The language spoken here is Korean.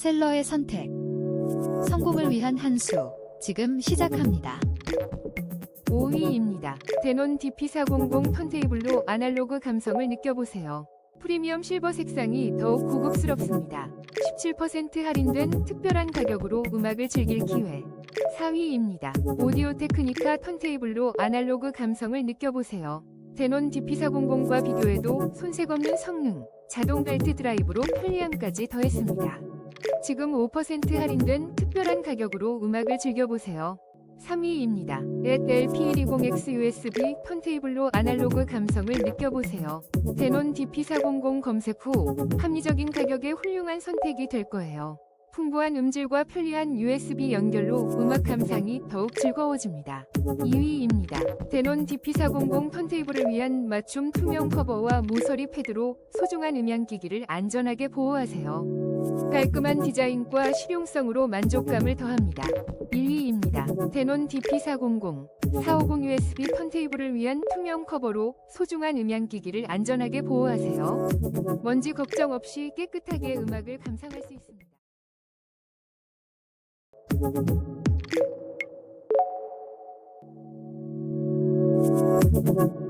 셀러의 선택. 성공을 위한 한 수. 지금 시작합니다. 5위입니다. 데논 DP400 턴테이블로 아날로그 감성을 느껴보세요. 프리미엄 실버 색상이 더욱 고급스럽습니다. 17% 할인된 특별한 가격으로 음악을 즐길 기회. 4위입니다. 오디오 테크니카 턴테이블로 아날로그 감성을 느껴보세요. 데논 DP400과 비교해도 손색 없는 성능, 자동 벨트 드라이브로 편리함까지 더했습니다. 지금 5% 할인된 특별한 가격으로 음악을 즐겨보세요. 3위입니다. LP120X USB 턴테이블로 아날로그 감성을 느껴보세요. 데논 DP400 검색 후 합리적인 가격에 훌륭한 선택이 될 거예요. 풍부한 음질과 편리한 USB 연결로 음악 감상이 더욱 즐거워집니다. 2위입니다. 데논 DP400 턴테이블을 위한 맞춤 투명 커버와 모서리 패드로 소중한 음향기기를 안전하게 보호하세요. 깔끔한 디자인과 실용성으로 만족감을 더합니다. 1위입니다. 데논 DP400 450 USB 턴테이블을 위한 투명 커버로 소중한 음향기기를 안전하게 보호하세요. 먼지 걱정 없이 깨끗하게 음악을 감상할 수 있습니다. Thank.